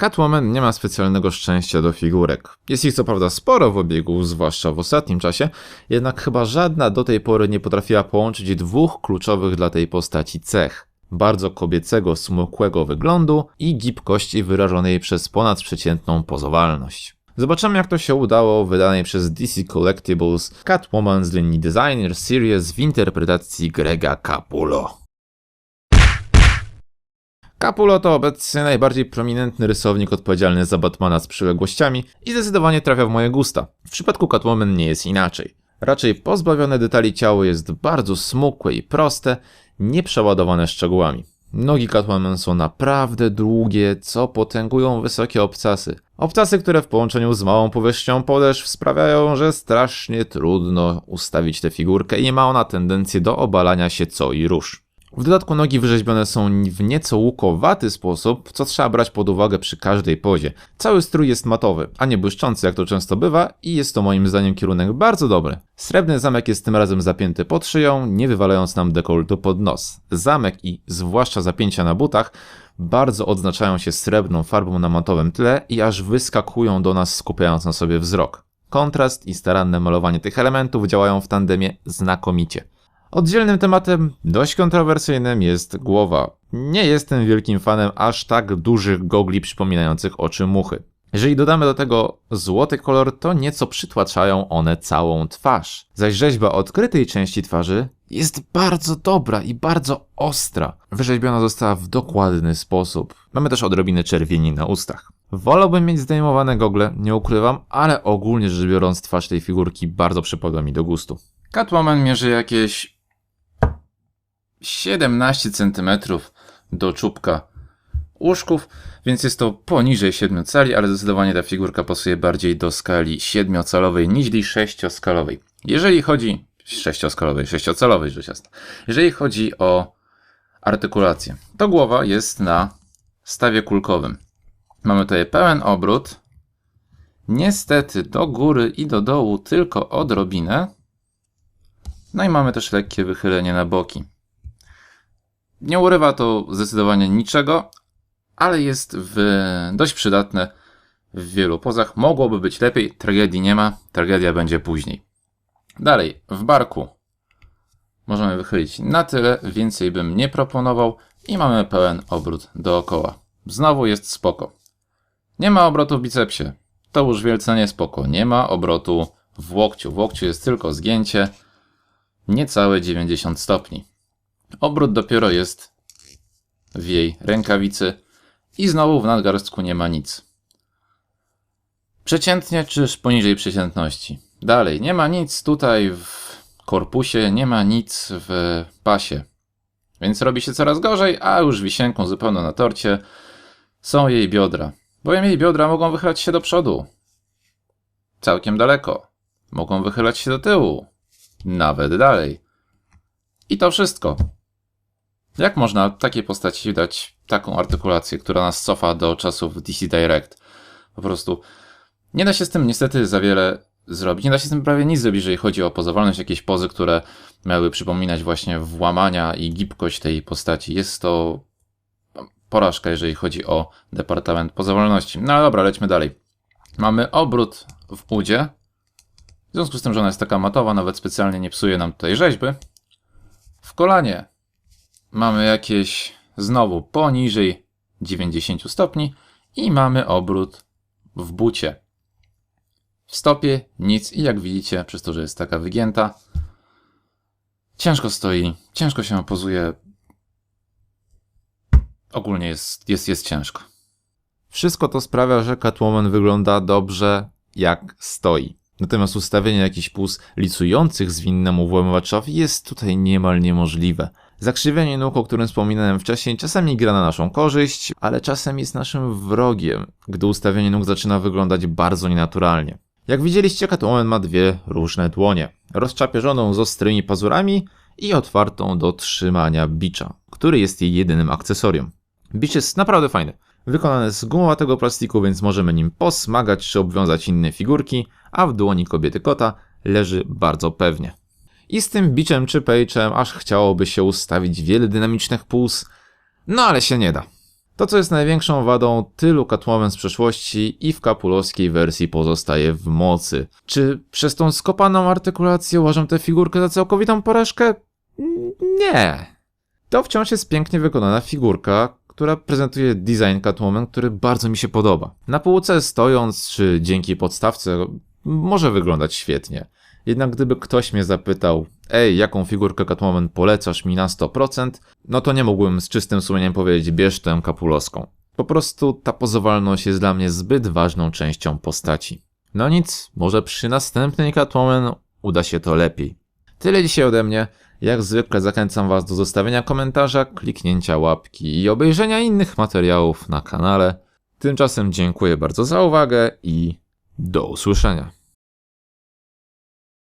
Catwoman nie ma specjalnego szczęścia do figurek. Jest ich co prawda sporo w obiegu, zwłaszcza w ostatnim czasie, jednak chyba żadna do tej pory nie potrafiła połączyć dwóch kluczowych dla tej postaci cech. Bardzo kobiecego, smukłego wyglądu i gibkości wyrażonej przez ponadprzeciętną pozowalność. Zobaczymy jak to się udało w wydanej przez DC Collectibles Catwoman z linii Designer Series w interpretacji Grega Capullo. Capullo to obecnie najbardziej prominentny rysownik odpowiedzialny za Batmana z przyległościami i zdecydowanie trafia w moje gusta. W przypadku Catwoman nie jest inaczej. Raczej pozbawione detali ciało jest bardzo smukłe i proste, nieprzeładowane szczegółami. Nogi Catwoman są naprawdę długie, co potęgują wysokie obcasy. Obcasy, które w połączeniu z małą powierzchnią podeszw sprawiają, że strasznie trudno ustawić tę figurkę i ma ona tendencję do obalania się co i rusz. W dodatku nogi wyrzeźbione są w nieco łukowaty sposób, co trzeba brać pod uwagę przy każdej pozie. Cały strój jest matowy, a nie błyszczący jak to często bywa i jest to moim zdaniem kierunek bardzo dobry. Srebrny zamek jest tym razem zapięty pod szyją, nie wywalając nam dekoltu pod nos. Zamek i zwłaszcza zapięcia na butach bardzo odznaczają się srebrną farbą na matowym tle i aż wyskakują do nas skupiając na sobie wzrok. Kontrast i staranne malowanie tych elementów działają w tandemie znakomicie. Oddzielnym tematem, dość kontrowersyjnym, jest głowa. Nie jestem wielkim fanem aż tak dużych gogli przypominających oczy muchy. Jeżeli dodamy do tego złoty kolor, to nieco przytłaczają one całą twarz. Zaś rzeźba odkrytej części twarzy jest bardzo dobra i bardzo ostra. Wyrzeźbiona została w dokładny sposób. Mamy też odrobinę czerwieni na ustach. Wolałbym mieć zdejmowane gogle, nie ukrywam, ale ogólnie rzecz biorąc twarz tej figurki bardzo przypadła mi do gustu. Catwoman mierzy jakieś 17 cm do czubka łóżków, więc jest to poniżej 7 cali, ale zdecydowanie ta figurka pasuje bardziej do skali 7-calowej niż 6-skalowej. Jeżeli chodzi 6-skalowej, 6-calowej, rzecz jasna. Jeżeli chodzi o artykulację, to głowa jest na stawie kulkowym. Mamy tutaj pełen obrót. Niestety do góry i do dołu tylko odrobinę. No i mamy też lekkie wychylenie na boki. Nie urywa to zdecydowanie niczego, ale jest w, dość przydatne w wielu pozach. Mogłoby być lepiej, tragedii nie ma, tragedia będzie później. Dalej, w barku możemy wychylić na tyle, więcej bym nie proponował i mamy pełen obrót dookoła. Znowu jest spoko. Nie ma obrotu w bicepsie. To już wielce nie spoko. Nie ma obrotu w łokciu. W łokciu jest tylko zgięcie niecałe 90 stopni. Obrót dopiero jest w jej rękawicy i znowu w nadgarstku nie ma nic. Przeciętnie czyż poniżej przeciętności. Dalej, nie ma nic tutaj w korpusie, nie ma nic w pasie. Więc robi się coraz gorzej, a już wisienką zupełnie na torcie są jej biodra. Bowiem jej biodra mogą wychylać się do przodu. Całkiem daleko. Mogą wychylać się do tyłu. Nawet dalej. I to wszystko. Jak można takiej postaci dać taką artykulację, która nas cofa do czasów DC Direct? Po prostu nie da się z tym niestety za wiele zrobić. Nie da się z tym prawie nic zrobić, jeżeli chodzi o pozowalność, jakieś pozy, które miały przypominać właśnie włamania i gibkość tej postaci. Jest to porażka, jeżeli chodzi o Departament Pozowalności. No ale dobra, lećmy dalej. Mamy obrót w udzie. W związku z tym, że ona jest taka matowa, nawet specjalnie nie psuje nam tutaj rzeźby. W kolanie mamy jakieś znowu poniżej 90 stopni i mamy obrót w bucie. W stopie nic i jak widzicie, przez to, że jest taka wygięta, ciężko stoi, ciężko się pozuje. Ogólnie jest, jest, jest ciężko. Wszystko to sprawia, że Catwoman wygląda dobrze jak stoi. Natomiast ustawienie jakichś pus licujących zwinnemu włamywaczowi jest tutaj niemal niemożliwe. Zakrzywienie nóg, o którym wspominałem wcześniej, czasami gra na naszą korzyść, ale czasem jest naszym wrogiem, gdy ustawienie nóg zaczyna wyglądać bardzo nienaturalnie. Jak widzieliście, Catwoman ma dwie różne dłonie. Rozczapierzoną z ostrymi pazurami i otwartą do trzymania bicza, który jest jej jedynym akcesorium. Bicz jest naprawdę fajny. Wykonany z gumowatego plastiku, więc możemy nim posmagać czy obwiązać inne figurki, a w dłoni kobiety kota leży bardzo pewnie. I z tym biczem czy pejczem aż chciałoby się ustawić wiele dynamicznych puls, no ale się nie da. To, co jest największą wadą tylu Catwoman z przeszłości i w kapulowskiej wersji pozostaje w mocy. Czy przez tą skopaną artykulację uważam tę figurkę za całkowitą porażkę? Nie. To wciąż jest pięknie wykonana figurka, która prezentuje design Catwoman, który bardzo mi się podoba. Na półce stojąc, czy dzięki podstawce, może wyglądać świetnie. Jednak gdyby ktoś mnie zapytał, ej, jaką figurkę Catwoman polecasz mi na 100%, no to nie mógłbym z czystym sumieniem powiedzieć, bierz tę kapulowską. Po prostu ta pozowalność jest dla mnie zbyt ważną częścią postaci. No nic, może przy następnej Catwoman uda się to lepiej. Tyle dzisiaj ode mnie. Jak zwykle zachęcam Was do zostawienia komentarza, kliknięcia łapki i obejrzenia innych materiałów na kanale. Tymczasem dziękuję bardzo za uwagę i do usłyszenia.